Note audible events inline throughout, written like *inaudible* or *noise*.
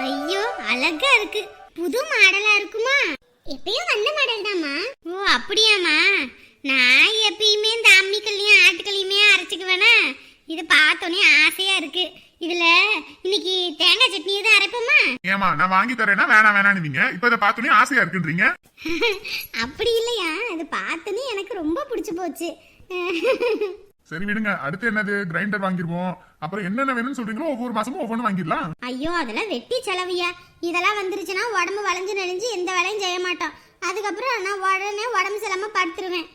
ஐயோ அழகா இருக்கு. புது மாடலா இருக்குமா? எப்பயும் வந்த மாடல் தாம்மா ஓ அப்படியாம்மா. நான் எப்பயுமே இந்த அம்மிக்கல்லையும் ஆட்டுக்கல்லையுமே அரைச்சிக்குவேனா? இதை பார்த்தோன்னே ஆசையா இருக்கு. இதுல இன்னைக்கு தேங்காய் சட்னி எதுவும் அரைப்போமா? ஏமா நான் வாங்கி தரேன்னா வேணாம் வேணான்னு இப்ப இதை பார்த்தோன்னே ஆசையா இருக்குன்றீங்க. *laughs* அப்படி இல்லையா? அது பார்த்தோன்னே எனக்கு ரொம்ப பிடிச்சு போச்சு. *laughs* சரி விடுங்க. அடுத்து என்னது? கிரைண்டர் வாங்கிடுவோம் அப்புறம் என்னென்ன வேணும்னு சொல்றீங்களோ ஒவ்வொரு மாசமும் ஒவ்வொன்று வாங்கிடலாம். ஐயோ அதெல்லாம் வெட்டி செலவியா? இதெல்லாம் வந்துருச்சுன்னா உடம்பு வளைஞ்சு நெளிஞ்சு எந்த வேலையும் செய்ய மாட்டோம். அதுக்கப்புறம் நான் உடனே உடம்பு செல்லாம படுத்துருவேன்.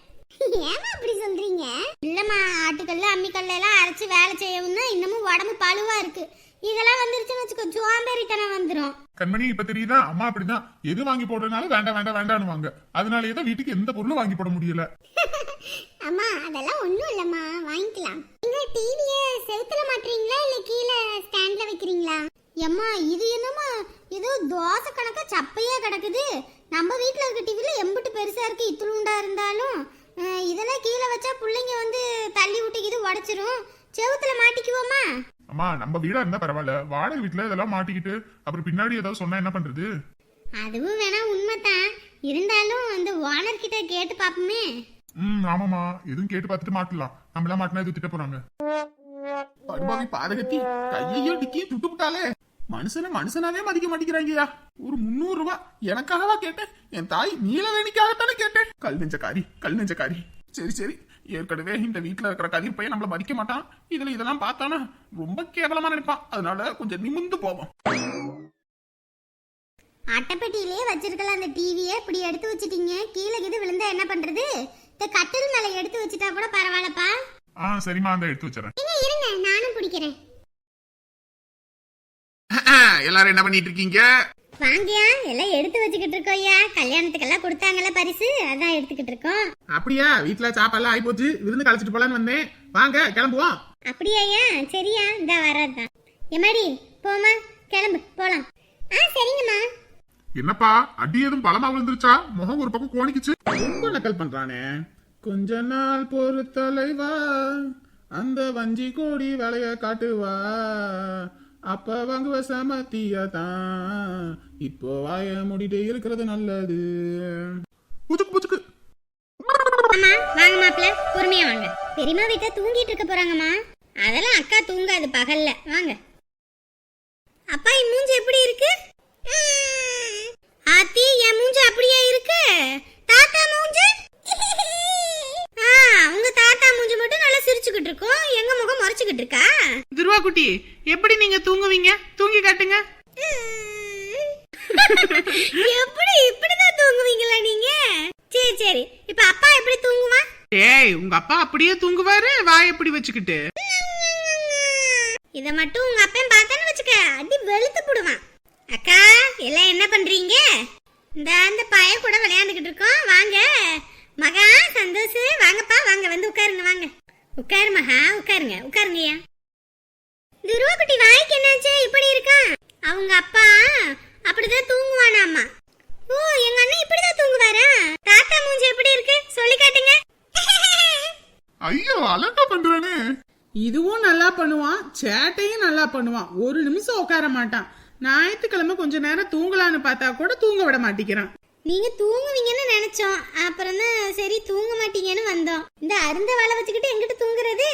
ஏமா அப்படி சொல்றீங்க? இல்லம்மா ஆட்டுக்கல்ல அம்மிக்கல்ல எல்லாம் அரைச்சு வேலை செய்யவும் தான் இன்னமும் உடம்பு பழுவா இருக்கு. இதெல்லாம் வந்துருச்சுன்னு வச்சுக்கோ சோம்பேறித்தனம் வந்துடும் கண்மணி இப்ப தெரியுதா? அம்மா அப்படிதான். எது வாங்கி போடுறதுனால வேண்டாம் வேண்டாம் வேண்டாம்னு வாங்க அதனாலயே தான் வீட்டுக்கு எந்த பொருளும் வாங்கி போட முடியல. *laughs* அம்மா அதெல்லாம் ஒண்ணும் இல்லம்மா. வாங்கிக்கலாம். நீங்க டிவிய செவுத்துல மாட்டுறீங்களா இல்ல கீழே ஸ்டாண்ட்ல வைக்கிறீங்களா? எம்மா இது என்னம்மா? ஏதோ தோசை கணக்கா சப்பையா கிடக்குது. நம்ம வீட்ல இருக்க டிவில எம்பிட்டு பெருசா இருக்கு இத்துளுண்டா இருந்தாலும். இதெல்லாம் கீழே வச்சா பிள்ளைங்க வந்து தள்ளி விட்டுக்கிது உடைச்சிரும். செவுத்துல மாட்டிக்குவோமா? அம்மா நம்ம வீடா இருந்தா பரவாயில்ல. வாடகை வீட்டுல இதெல்லாம் மாட்டிக்கிட்டு அப்புறம் பின்னாடி ஏதாவது சொன்னா என்ன பண்றது? அதுவும் வேணா உண்மைதான். இருந்தாலும் அந்த ஓனர் கிட்ட கேட்டு பாப்போமே ம் ஆமாமா எதுவும் கேட்டு பார்த்துட்டு மாட்டலாம் நம்மளாம் மாட்டினா எதுவும் திட்ட போறாங்க. படுபாவி பாதகத்தி கையையும் டிக்கியும் சுட்டு விட்டாலே. மனுஷனை மனுஷனாவே மதிக்க மாட்டேங்கிறாங்கயா ஒரு முந்நூறு ரூபாய் எனக்காகவா கேட்டேன்? என் தாய் நீலவேணிக்காகத்தானே கேட்டேன்? கல் நெஞ்சக்காரி கல் நெஞ்சக்காரி. சரி சரி. ஏற்கனவே இந்த வீட்டுல இருக்கிற கதிர் பையன் நம்மள மதிக்க மாட்டான். இதுல இதெல்லாம் பார்த்தானா? ரொம்ப கேவலமா நினைப்பான். அதனால கொஞ்சம் நிமிந்து போவோம். அட்டைப்பெட்டியிலே வச்சிருக்கலாம் அந்த டிவியை இப்படி எடுத்து வச்சிட்டீங்க. கீழே இது விழுந்தா என்ன பண்றது? இந்த கட்டில் மேல எடுத்து வச்சிட்டா கூட பரவாயில்லப்பா. ஆ சரிம்மா அந்த எடுத்து வச்சுறேன். நீங்க இருங்க நானும் பிடிக்கிறேன் எல்லாரும் என்ன பண்ணிட்டு இருக்கீங்க வாங்கயா எல்லாம் எடுத்து வச்சுக்கிட்டு இருக்கோம் ஐயா. கல்யாணத்துக்கெல்லாம் கொடுத்தாங்கல்ல பரிசு அதான் எடுத்துக்கிட்டு இருக்கோம். அப்படியா வீட்டுல சாப்பாடுலாம் ஆயிப்போச்சு. விருந்து கழிச்சிட்டு போலான்னு வந்தேன். வாங்க கிளம்புவோம். அப்படியா ஐயா? சரியா இந்த வரதான் எம்மாடி போமா கிளம்பு போலாம். ஆ சரிங்கம்மா. என்னப்பா? அடி எதுவும் பலமா விழுந்துருச்சா? முகம் ஒரு பக்கம் கோணிக்குச்சு. ரொம்ப நக்கல் பண்றானே. கொஞ்ச நாள் பொறு தலைவா அந்த வஞ்சி கோடி வேலைய காட்டுவா. அப்ப வாங்குவ சமத்தியா தான். இப்போ வாய மூடிட்டு இருக்கிறது நல்லது. புச்சுக்கு அம்மா வாங்க மாப்பிள்ள பொறுமையா வாங்க. பெரியம்மா வீட்டை தூங்கிட்டு இருக்க போறாங்கம்மா. அதெல்லாம் அக்கா தூங்காது பகல்ல. வாங்க. அப்பா மூஞ்சி எப்படி இருக்கு? ஆத்தி என் மூஞ்சி அப்படியே இருக்கு. தாத்தா மூஞ்சி? ஆ உங்க தாத்தா மூஞ்சி மட்டும் நல்லா சிரிச்சுக்கிட்டு இருக்கோம். எங்க முகம் முறைச்சுக்கிட்டு இருக்கா? துருவாக்குட்டி எப்படி நீங்க தூங்குவீங்க? தூங்கி காட்டுங்க. *laughs* எப்படி இப்படிதான் தூங்குவீங்களா நீங்க? சரி சரி. இப்ப அப்பா எப்படி தூங்குவான் ஏய் உங்க அப்பா அப்படியே தூங்குவாரு வாய் எப்படி வச்சுக்கிட்டு? இத மட்டும் உங்க அப்பன் பார்த்தான்னு வச்சுக்க அடி வெளுத்து போடுவான். அக்கா எல்லாம் என்ன பண்றீங்க? இந்த அந்த பைய கூட விளையாண்டுகிட்டு இருக்கோம். வாங்க. மகா சந்தோஷ். வாங்கப்பா வாங்க வந்து உட்காருங்க வாங்க. உட்காரு மகா உட்காருங்க. உட்காருங்கய்யா துருவக்குட்டி வாய்க்கு என்னாச்சு? இப்படி இருக்கா? அவங்க அப்பா அப்படிதான் தூங்குவானாமா ஓ எங்க அண்ணன் இப்படிதான் தூங்குவாரா? தாத்தா மூஞ்சி எப்படி இருக்கு? சொல்லி காட்டுங்க. ஐயோ அலங்கா பண்றானே. இதுவும் நல்லா பண்ணுவான் சேட்டையும் நல்லா பண்ணுவான். ஒரு நிமிஷம் உட்கார மாட்டான். ஞாயிற்றுக்கிழமை கொஞ்ச நேரம் தூங்கலான்னு பார்த்தா கூட தூங்க விட மாட்டேங்கிறான். நீங்க தூங்குவீங்கன்னு நினைச்சோம். அப்புறம் தான் சரி தூங்க மாட்டீங்கன்னு வந்தோம். இந்த அருந்த வேலை வச்சுக்கிட்டு எங்கிட்ட தூங்குறது?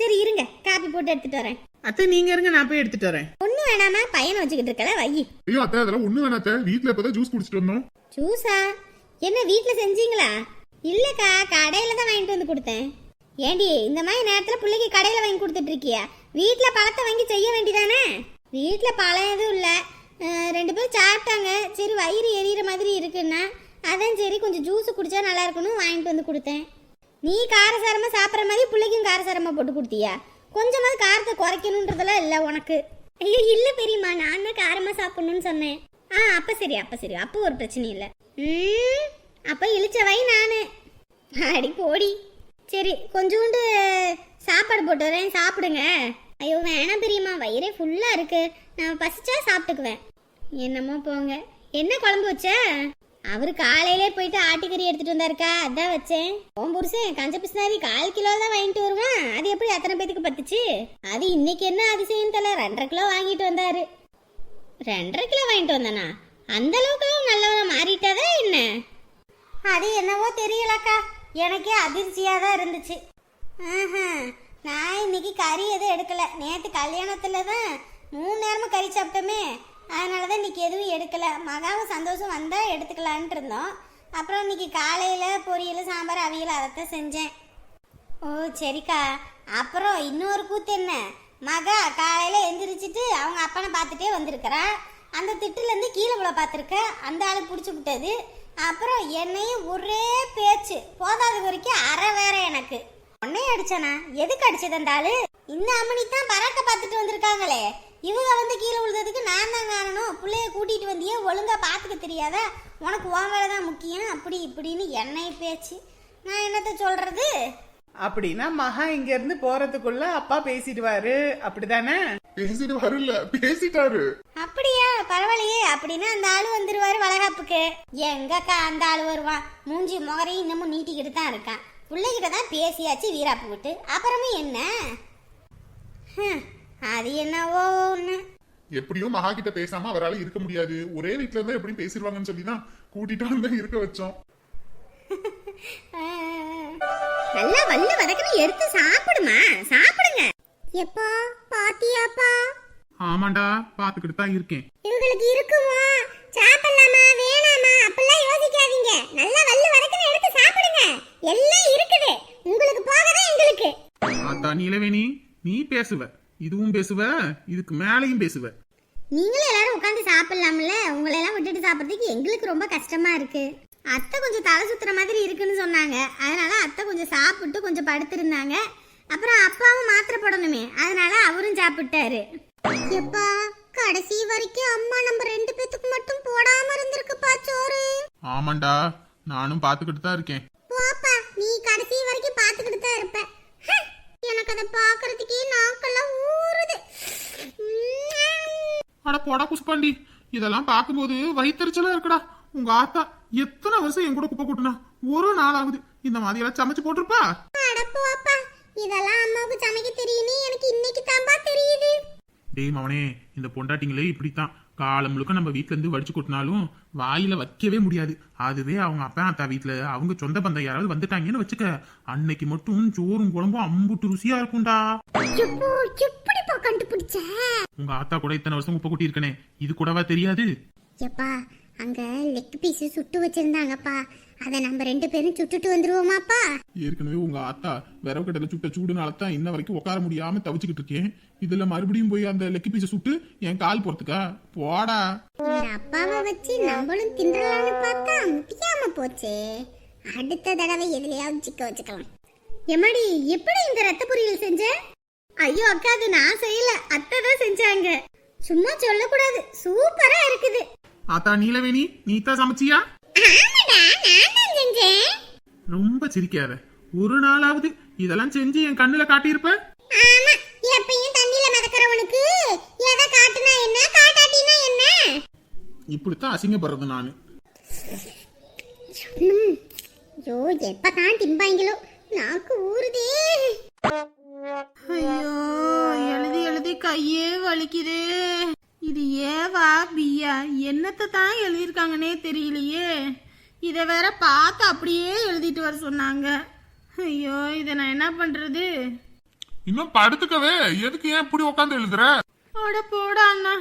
சரி இருங்க. காப்பி போட்டு எடுத்துட்டு வரேன். அத்தை நீங்க இருங்க நான் போய் எடுத்துட்டு வரேன். ஒண்ணு வேணாமா? பையன் வச்சுக்கிட்டு இருக்கல வை. ஐயோ அத்தை அதெல்லாம் ஒண்ணு வேணாத்த வீட்டுல இப்பதான் ஜூஸ் குடிச்சிட்டு வந்தோம். ஜூஸா என்ன வீட்ல செஞ்சீங்களா? இல்லக்கா கடையில தான் வாங்கிட்டு வந்து கொடுத்தேன். ஏண்டி இந்த மாதிரி நேரத்துல பிள்ளைக்கு கடையில வாங்கி கொடுத்துட்டு இருக்கியா? வீட்ல பழத்தை வாங்கி செய்ய வேண்டியதானே வீட்டில் பழம் எதுவும் இல்லை. ரெண்டு பேரும் சாப்பிட்டாங்க. சரி வயிறு எரியிற மாதிரி இருக்குன்னா அதான் சரி கொஞ்சம் ஜூஸ் குடித்தா நல்லா இருக்கணும் வாங்கிட்டு வந்து கொடுத்தேன். நீ காரசாரமாக சாப்பிட்ற மாதிரி பிள்ளைக்கும் காரசாரமாக போட்டு கொடுத்தியா? கொஞ்சமாவது காரத்தை குறைக்கணுன்றதெல்லாம் இல்லை உனக்கு. ஐயோ இல்லை பெரியம்மா நான் தான் காரமாக சாப்பிட்ணுன்னு சொன்னேன். ஆ அப்போ சரி அப்போ சரி. அப்போ ஒரு பிரச்சனை இல்லை. ம் அப்போ இழிச்சவை நான். அடி போடி. சரி கொஞ்சோண்டு சாப்பாடு போட்டு வரேன். சாப்பிடுங்க. ஐயோ வேணாம் பெரியம்மா. வயிறே ஃபுல்லாக இருக்கு. நான் பசிச்சா சாப்பிட்டுக்குவேன். என்னமோ போங்க. என்ன குழம்பு வச்ச? அவரு காலையிலே போயிட்டு ஆட்டுக்கறி எடுத்துட்டு வந்தாருக்கா. அதான் வச்சேன். ஓம் புருஷன் கஞ்ச பிஸ்னாரி கால் கிலோ தான் வாங்கிட்டு வருவான். அது எப்படி அத்தனை பேத்துக்கு பத்துச்சு? அது இன்னைக்கு என்ன அதிசயம் தெரியல ரெண்டரை கிலோ வாங்கிட்டு வந்தாரு. ரெண்டரை கிலோ வாங்கிட்டு வந்தானா? அந்த அளவுக்கு நல்லவனா மாறிட்டாதா என்ன? அது என்னவோ தெரியலக்கா. எனக்கே அதிர்ச்சியாக தான் இருந்துச்சு. ஆஹா. நான் இன்னைக்கு கறி எதுவும் எடுக்கல. நேற்று கல்யாணத்தில் தான் மூணு நேரமும் கறி சாப்பிட்டோமே. அதனால தான் இன்னைக்கு எதுவும் எடுக்கல. மகாவும் சந்தோஷம் வந்தால் எடுத்துக்கலான்ட்டு இருந்தோம். அப்புறம் இன்னைக்கு காலையில் பொரியல் சாம்பார் அவியல் அதைத்தான் செஞ்சேன். ஓ சரிக்கா. அப்புறம் இன்னொரு கூத்து என்ன? மகா காலையில எந்திரிச்சிட்டு அவங்க அப்பனை பார்த்துட்டே வந்திருக்கிறா. அந்த திட்டுலேருந்து கீழே விழ பார்த்துருக்க. அந்த ஆளு பிடிச்சி விட்டது. அப்புறம் என்னையும் ஒரே பேச்சு. போதாத வரைக்கும் அரை வேற எனக்கு. உன்னையும் அடிச்சனா? எதுக்கு அடிச்சது அந்த ஆளு? இந்த அம்மனி தான் பறக்க பார்த்துட்டு வந்திருக்காங்களே. இவங்க வந்து கீழே விழுந்ததுக்கு நான் தான் காரணம். பிள்ளைய கூட்டிட்டு வந்தியே ஒழுங்கா பார்த்துக்க தெரியாதா? உனக்கு உன் வேலை தான் முக்கியம். அப்படி இப்படின்னு என்னை பேச்சு. நான் என்னத்த சொல்றது? அப்படின்னா மகா இங்க இருந்து போறதுக்குள்ள அப்பா பேசிடுவாரு. அப்படிதானே? பேசிட்டு வரல பேசிட்டாரு. அப்படியா? பரவாயில்லையே. அப்படின்னா அந்த ஆளு வந்துருவாரு வளகாப்புக்கு. எங்கக்கா அந்த ஆளு வருவான். மூஞ்சி முகரையும் இன்னமும் நீட்டிக்கிட்டு தான் இருக்கான். பிள்ளைகிட்ட தான் பேசியாச்சு வீராப்பு விட்டு. அப்புறமும் என்ன? அது என்னவோ ஒண்ணு. எப்படியும் மகா கிட்ட பேசாம அவரால இருக்க முடியாது. ஒரே வீட்ல இருந்தா எப்படியும் பேசிடுவாங்கன்னு சொல்லி தான் கூட்டிட்டு வந்து இருக்க வச்சோம். *laughs* நல்லா வல்ல வதக்குன்னு எடுத்து சாப்பிடுமா? சாப்பிடுங்க. எப்பா பாத்தியாப்பா? ஆமாண்டா பாத்துக்கிட்டு தான் இருக்கேன். இவங்களுக்கு இருக்குமா? சாப்பிடலாமா வேணாமா? அப்படிலாம் யோசிக்காதீங்க. நல்லா வல்லு வதக்குன்னு எடுத்து சாப்பிடுங்க. எல்லாம் இருக்குது. உங்களுக்கு போகவே எங்களுக்கு. அதான் நீலவேணி நீ பேசுவ. இதுவும் பேசுவ இதுக்கு மேலையும் பேசுவ. நீங்களும் எல்லாரும் உட்காந்து சாப்பிடலாம்ல? உங்களை எல்லாம் விட்டுட்டு சாப்பிட்றதுக்கு எங்களுக்கு ரொம்ப கஷ்டமா இருக்கு. அத்தை கொஞ்சம் தலை சுத்துற மாதிரி இருக்குன்னு சொன்னாங்க. அதனால அத்தை கொஞ்சம் சாப்பிட்டு கொஞ்சம் படுத்திருந்தாங்க. அப்புறம் அப்பாவும் மாத்திரை போடணுமே. அதனால அவரும் சாப்பிட்டாரு. எப்பா கடைசி வரைக்கும் அம்மா நம்ம ரெண்டு பேத்துக்கு மட்டும் போடாம இருந்திருக்குப்பா சோறு. ஆமாண்டா நானும் பாத்துக்கிட்டு தான் இருக்கேன். நீ கடைசி வரைக்கும் பாத்துக்கிட்டு தான் இருப்ப. எனக்கு அதை பாக்குறதுக்கே நாக்கெல்லாம் ஊறுது. அட போடா குசுப்பாண்டி இதெல்லாம் பார்க்கும்போது வயிற்றுச்சலா இருக்குடா. உங்க ஆத்தா எத்தனை வருஷம் என் கூட குப்பை கூட்டினா? ஒரு நாள் ஆகுது இந்த மாதிரி எல்லாம் சமைச்சு போட்டிருப்பா? அட போப்பா இதெல்லாம் அம்மாவுக்கு சமைக்க தெரியும்னு எனக்கு இன்னைக்கு தான்பா தெரியுது. டேய் மவனே இந்த பொண்டாட்டிங்களே இப்படித்தான். காலம் முழுக்க நம்ம வீட்ல இருந்து வடிச்சு கொட்டினாலும் வாயில வைக்கவே முடியாது. அதுவே அவங்க அப்பா அத்தா வீட்ல அவங்க சொந்த பந்தம் யாராவது வந்துட்டாங்கன்னு வச்சுக்க அன்னைக்கு மட்டும் சோறும் குழம்பும் அம்புட்டு ருசியா இருக்கும்டா. கண்டுபிடிச்ச? உங்க ஆத்தா கூட இத்தனை வருஷம் குப்பை கொட்டி இருக்கனே இது கூடவா தெரியாது? எப்பா அங்க லெக் பீஸ் சுட்டு வச்சிருந்தாங்கப்பா. அதை நம்ம ரெண்டு பேரும் சுட்டுட்டு வந்துருவோமாப்பா. ஏற்கனவே உங்க ஆத்தா விரவு கடையில சுட்ட சூடுனால தான் இன்ன வரைக்கும் உட்கார முடியாம தவிச்சுக்கிட்டு இருக்கேன். இதுல மறுபடியும் போய் அந்த லெக்கி பீஸை சுட்டு என் கால் போறதுக்கா? போடா. அப்பாவை வச்சு நம்மளும் தின்றலாம்னு பார்த்தா முடியாம போச்சே. அடுத்த தடவை எதுலயாவது சிக்க வச்சுக்கலாம். எம்மாடி எப்படி இந்த ரத்த பொரியல் செஞ்ச? ஐயோ அக்கா அது நான் செய்யல. அத்தை தான் செஞ்சாங்க. சும்மா சொல்லக்கூடாது. சூப்பரா இருக்குது. ஆத்தா நீலவேணி நீ தான் சமைச்சியா? ரொம்ப சிரிக்காத. ஒரு நாளாவது இதெல்லாம் செஞ்சு என் கண்ணுல காட்டியிருப்ப? ஆமா எப்பயும் தண்ணியில மிதக்கிறவனுக்கு எதை காட்டுனா என்ன காட்டாட்டினா என்ன? இப்படித்தான் அசிங்கப்படுறது நானு. ஐயோ எப்பதான் திம்பாங்களோ? நாக்கு ஊறுதே. ஐயோ எழுதி எழுதி கையே வலிக்குதே. இது ஏவா பியா? என்னத்தை தான் எழுதியிருக்காங்கன்னே தெரியலையே. இதை வேற பார்த்து அப்படியே எழுதிட்டு வர சொன்னாங்க. ஐயோ இதை நான் என்ன பண்றது? இன்னும் படுத்துக்கவே எதுக்கு ஏன் இப்படி உட்காந்து எழுதுற? அட போடா அண்ணா.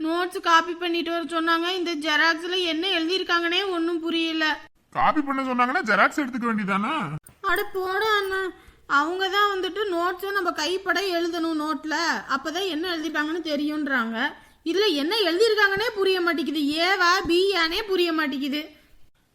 நோட்ஸ் காப்பி பண்ணிட்டு வர சொன்னாங்க. இந்த ஜெராக்ஸ்ல என்ன எழுதியிருக்காங்கன்னே ஒன்றும் புரியல. காப்பி பண்ண சொன்னாங்கன்னா ஜெராக்ஸ் எடுத்துக்க வேண்டியதானா? அட போடா அண்ணா. அவங்க தான் வந்துட்டு நோட்ஸை நம்ம கைப்பட எழுதணும் நோட்ல அப்பதான் என்ன எழுதிருக்காங்கன்னு தெரியுன்றாங்க இதுல என்ன எழுதியிருக்காங்கன்னே புரிய மாட்டேங்குது. ஏவா பியானே புரிய மாட்டேங்குது.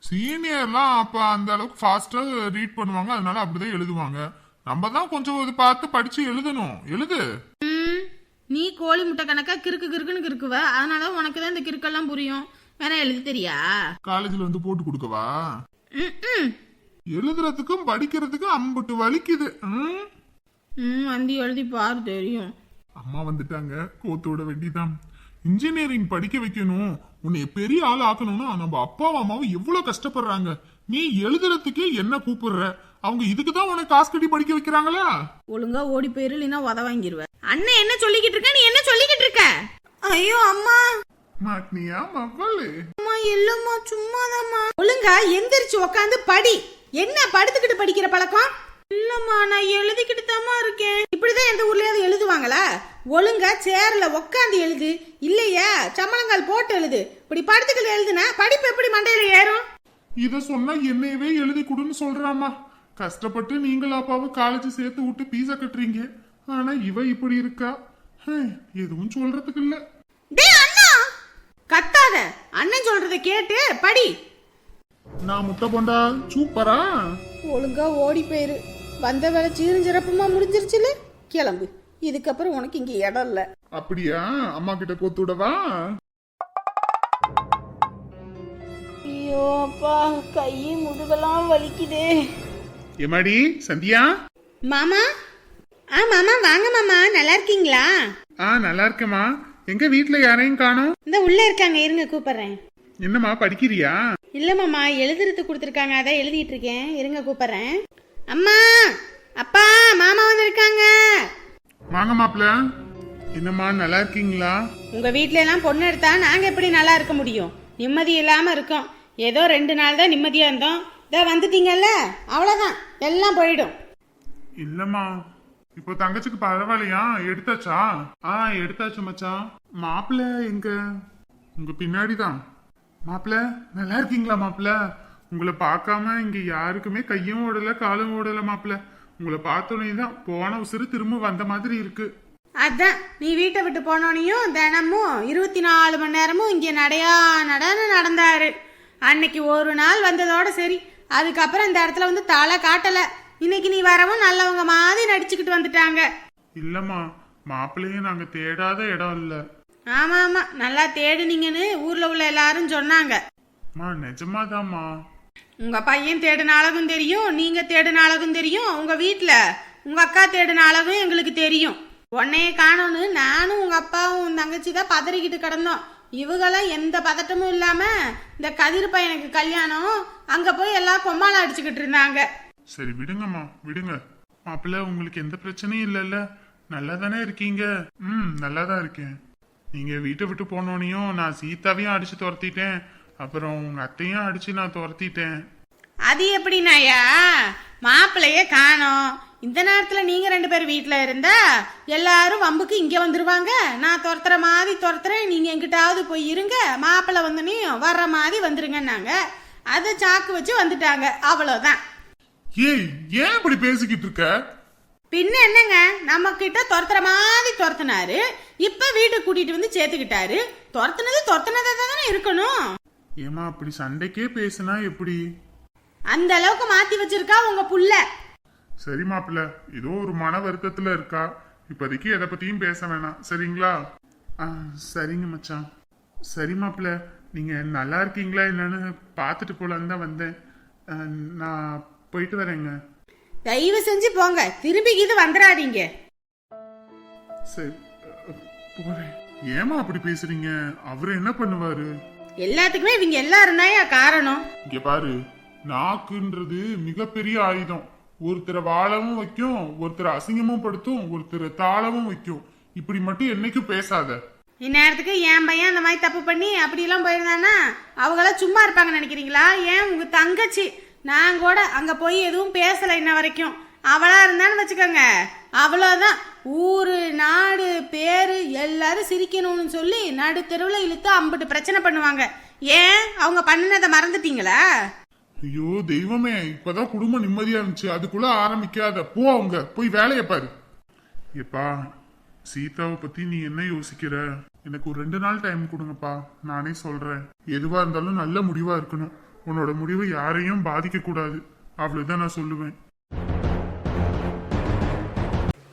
சீனியர்லாம் அப்ப அந்த அளவுக்கு ஃபாஸ்டா ரீட் பண்ணுவாங்க அதனால அப்படிதான் எழுதுவாங்க. நம்ம தான் கொஞ்சம் இது பார்த்து படிச்சு எழுதணும். எழுது. ம், நீ கோழி முட்டை கணக்கா கிறுக்கு கிறுக்குன்னு கிறுக்குவ. அதனால உனக்கு தான் இந்த கிறுக்கெல்லாம் புரியும். வேணா எழுதி தெரியா? காலேஜ்ல வந்து போட்டு கொடுக்கவா. எழுதுறதுக்கும் படிக்கிறதுக்கும் அம்புட்டு வலிக்குது. ம்? ம் வந்து எழுதி பாரு தெரியும். அம்மா வந்துட்டாங்க. கோத்து விட வேண்டியதான் இன்ஜினியரிங் படிக்க வைக்கணும். உன்னை பெரிய ஆள் ஆக்கணும்னா நம்ம அப்பாவும் அம்மாவும் எவ்வளவு கஷ்டப்படுறாங்க. நீ எழுதுறதுக்கே என்ன கூப்பிடுற? அவங்க இதுக்கு தான் உனக்கு காசு கட்டி படிக்க வைக்கிறாங்களா? ஒழுங்கா ஓடி போயிரு இல்லைன்னா உத வாங்கிருவ அண்ணன் என்ன சொல்லிக்கிட்டு இருக்க? நீ என்ன சொல்லிக்கிட்டு இருக்க? ஐயோ அம்மா. மாட்டினியா மவ்வளு அம்மா இல்லம்மா சும்மாதாம்மா. ஒழுங்கா எந்திரிச்சு உக்காந்து படி. என்ன படுத்துக்கிட்டு படிக்கிற பழக்கம்? இல்லம்மா நான் எழுதிக்கிட்டு தாம்மா இருக்கேன். இப்படிதான் எந்த ஊர்லயாவது எழுதுவாங்களா? ஒழுங்கா சேர்ல உக்காந்து எழுது. இல்லையா? சம்மணங்கால் போட்டு எழுது. இப்படி படுத்துக்கிட்டு எழுதுனா படிப்பு எப்படி மண்டையில ஏறும்? இத சொன்னா என்னையவே எழுதி கொடுன்னு சொல்றாமா. கஷ்டப்பட்டு நீங்களும் அப்பாவை காலேஜ் சேர்த்து விட்டு பீஸா கட்டுறீங்க. ஆனா இவ இப்படி இருக்கா? எதுவும் சொல்றதுக்கு இல்ல. டேய் அண்ணா! கத்தாத. அண்ணன் சொல்றத கேட்டு படி. நான் முட்டை போண்டா? சூப்பரா? ஒழுங்கா ஓடி போயிரு. வந்த வேலை சீரஞ்சிறப்புமா முடிஞ்சிருச்சுல? கிளம்பு. இதுக்கப்புறம் உனக்கு இங்க இடம் இல்ல. அப்படியா? அம்மா கிட்ட கோத்துடவா ஐயோ அப்பா கை முதுகெல்லாம் வலிக்குதே. எமாடி சந்தியா? மாமா? ஆ மாமா வாங்க மாமா. நல்லா இருக்கீங்களா? ஆ நல்லா இருக்கேம்மா. எங்க வீட்ல யாரையும் காணோம்? இந்த உள்ள இருக்காங்க இருங்க கூப்பிடுறேன். என்னம்மா படிக்கிறியா? இல்ல மாமா எழுதுறது கொடுத்துருக்காங்க அதான் எழுதிட்டு இருக்கேன். இருங்க கூப்பிடுறேன். அம்மா அப்பா மாமா வந்திருக்காங்க. வாங்க மாப்ள என்னம்மா நல்லா இருக்கீங்களா? உங்க வீட்ல எல்லாம் பொண்ணு எடுத்தா நாங்க எப்படி நல்லா இருக்க முடியும்? நிம்மதி இல்லாம இருக்கோம். ஏதோ ரெண்டு நாள் தான் நிம்மதியா இருந்தோம். இதோ வந்துட்டீங்கல்ல? அவ்வளவுதான். எல்லாம் போயிடும். இல்லம்மா. இப்போ தங்கச்சிக்கு பரவாயில்லையா? எடுத்தாச்சா? ஆ எடுத்தாச்சு மச்சான். மாப்பிள்ள எங்க? உங்க பின்னாடி தான் மாப்பிள்ள நல்லா இருக்கீங்களா மாப்பிள்ள? உங்களை பார்க்காம இங்க யாருக்குமே கையும் ஓடல காலும் ஓடல மாப்பிள்ள. உங்களை பார்த்தோன்னே தான் போன உசுறு திரும்ப வந்த மாதிரி இருக்கு. அதான் நீ வீட்டை விட்டு போனோனையும் தினமும் இருபத்தி நாலு மணி நேரமும் இங்க நடையா நடன்னு நடந்தாரு. அன்னைக்கு ஒரு நாள் வந்ததோட சரி அதுக்கப்புறம் இந்த இடத்துல வந்து தலை காட்டல. இன்னைக்கு நீ வரவும் நல்லவங்க மாதிரி நடிச்சுக்கிட்டு வந்துட்டாங்க. இல்லம்மா மாப்பிள்ளையும் நாங்க தேடாத இடம் இல்ல. ஆமா ஆமா நல்லா தேடுனீங்கன்னு ஊர்ல உள்ள எல்லாரும் சொன்னாங்க. நிஜமாதாம்மா. உங்க பையன் தேடின அழகும் தெரியும் நீங்க தேடின அழகும் தெரியும் உங்க வீட்டில் உங்க அக்கா தேடின அழகும் எங்களுக்கு தெரியும். உன்னையே காணோன்னு நானும் உங்க அப்பாவும் உன் தங்கச்சி தான் பதறிக்கிட்டு கிடந்தோம். இவங்கெல்லாம் எந்த பதட்டமும் இல்லாம இந்த கதிர் பையனுக்கு கல்யாணம் அங்க போய் எல்லாம் கொம்மாளம் அடிச்சுக்கிட்டு இருந்தாங்க. சரி விடுங்கம்மா விடுங்க. மாப்பிள்ள உங்களுக்கு எந்த பிரச்சனையும் இல்லைல்ல. நல்லா தானே இருக்கீங்க? ம் நல்லா தான் இருக்கேன். நீங்க வீட்டை விட்டு போனோனையும் நான் சீதாவையும் அடிச்சு துரத்திட்டேன். அப்புறம் உங்க அத்தையும் அடிச்சு நான் துரத்திட்டேன். அது எப்படின்னாயா மாப்பிள்ளைய காணோம். இந்த நேரத்துல நீங்க ரெண்டு பேரும் வீட்ல இருந்தா எல்லாரும் வம்புக்கு இங்க வந்துருவாங்க. நான் துரத்துற மாதிரி துரத்துறேன். நீங்க எங்கிட்டாவது போய் இருங்க. மாப்பிள்ளை வந்தனையும் வர்ற மாதிரி வந்துருங்கன்னாங்க. அதை சாக்கு வச்சு வந்துட்டாங்க. அவ்வளவுதான். ஏய் ஏன் இப்படி பேசிக்கிட்டு இருக்க? பின்ன என்னங்க? நம்ம கிட்ட துரத்துற மாதிரி துரத்துனாரு. இப்ப வீட்டுக்கு கூட்டிட்டு வந்து சேர்த்துக்கிட்டாரு. துரத்துனது துரத்துனதா தானே இருக்கணும். ஏமா அப்படி சண்டைக்கே பேசுனா எப்படி? அந்த அளவுக்கு மாத்தி வச்சிருக்கா உங்க புள்ள. சரி மாப்பிள்ள ஏதோ ஒரு மன வருத்தத்துல இருக்கா. இப்போதைக்கு எதை பத்தியும் பேச வேணாம். சரிங்களா? ஆ சரிங்க மச்சான். சரி மாப்பிள்ள நீங்க நல்லா இருக்கீங்களா என்னன்னு பார்த்துட்டு போலான்னு தான் வந்தேன். நான் போயிட்டு வரேங்க. தயவு செஞ்சு போங்க. திரும்பி இது வந்துடாதீங்க. சரி அ, போறேன். ஏமா அப்படி பேசுறீங்க? அவரு என்ன பண்ணுவாரு? எல்லாத்துக்குமே இவங்க எல்லாரும் தான் காரணம். இங்க பாரு நாக்குன்றது மிகப்பெரிய ஆயுதம். ஒருத்தரை வாழவும் வைக்கும் ஒருத்தரை அசிங்கமும் படுத்தும் ஒருத்தரை தாளவும் வைக்கும். இப்படி மட்டும் என்னைக்கும் பேசாத. இந்நேரத்துக்கு என் பையன் அந்த மாதிரி தப்பு பண்ணி அப்படிலாம் போயிருந்தானா அவங்களாம் சும்மா இருப்பாங்க நினைக்கிறீங்களா? ஏன் உங்க தங்கச்சி? நான் கூட அங்க போய் எதுவும் பேசல இன்ன வரைக்கும். அவளா இருந்தான்னு வச்சுக்கோங்க. அவ்வளோதான் ஊர் நாடு பேரு எல்லாரும் சிரிக்கணும்னு சொல்லி நடு தெருவில் இழுத்து அம்பிட்டு பிரச்சனை பண்ணுவாங்க. ஏன்? அவங்க பண்ணினதை மறந்துட்டீங்களா? ஐயோ தெய்வமே இப்பதான் குடும்பம் நிம்மதியா இருந்துச்சு. அதுக்குள்ள ஆரம்பிக்காத. போ அவங்க. போய் வேலையை பாரு. எப்பா சீதாவை பத்தி நீ என்ன யோசிக்கிற? எனக்கு ஒரு ரெண்டு நாள் டைம் கொடுங்கப்பா. நானே சொல்றேன். எதுவா இருந்தாலும் நல்ல முடிவா இருக்கணும். உன்னோட முடிவு யாரையும் பாதிக்க கூடாது அவ்வளவுதான் நான் சொல்லுவேன்.